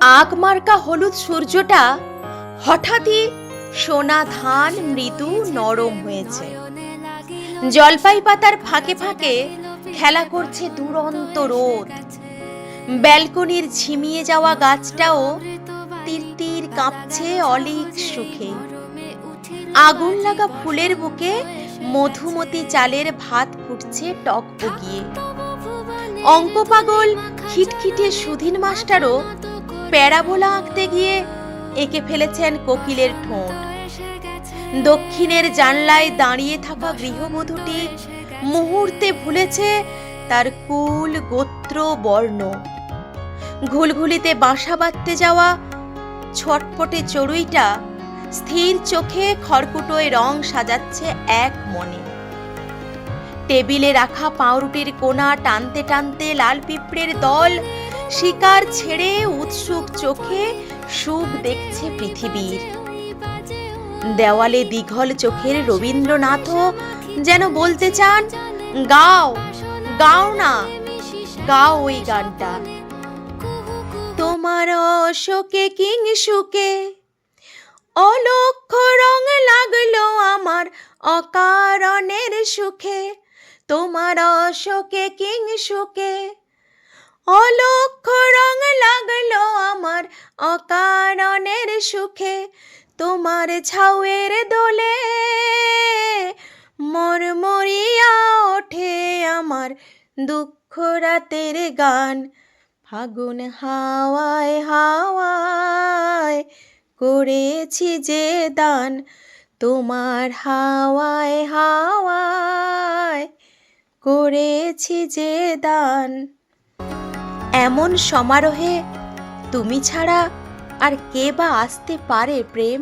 আগ মার্কা হলুদ সূর্যটা হঠাৎই সোনা ধান, মৃদু, নরম হয়েছে। জলপাই পাতার ফাঁকে ফাঁকে খেলা করছে দুরন্ত রোদ। ব্যালকনির ঝিমিয়ে যাওয়া গাছটাও তিরতির কাঁপছে অলিক সুখে। আগুন লাগা ফুলের বুকে মধুমতি চালের ভাত ফুটছে টক বগিয়ে অঙ্ক পাগল খিটখিটে সুধীন মাস্টারও প্যারাবোলা আঁকতে গিয়ে এঁকে ফেলেছেন কোকিলের ঠোঁট। দক্ষিণের জানলায় দাঁড়িয়ে থাকা গৃহবধূটি মুহূর্তে ভুলেছে তার কুল, গোত্র, বর্ণ। ঘুলঘুলিতে বাসা বাঁধতে যাওয়া ছটপটে চড়ুইটা স্থির চোখে খড়কুটোয় রং সাজাচ্ছে এক মনে। টেবিলে রাখা পাউরুটির কোনা টানতে টানতে লাল পিঁপড়ের দল শিকার ছেড়ে উৎসুক চোখে সুখ দেখছে পৃথিবীর। দেওয়ালে দীঘল চোখের রবীন্দ্রনাথও যেন বলতে চান, গাও গাও না, গাও ওই গানটা। তোমার অশোকে কিং সুকে, অলক্ষ রং লাগল আমার অকারণের সুখে। তোমার অশোকে কিং সুকে অলক্ষ রং লাগল আমার অকারণের সুখে। তোমার ছাউয়ের দোলে মরমরিয়া ওঠে আমার দুঃখ রাতের গান। ফাগুন হাওয়ায় হাওয়ায় করেছি যে দান, তোমার হাওয়ায় হাওয়ায় করেছি যে দান। এমন সমারোহে তুমি ছাড়া আর কে বা আসতে পারে প্রেম?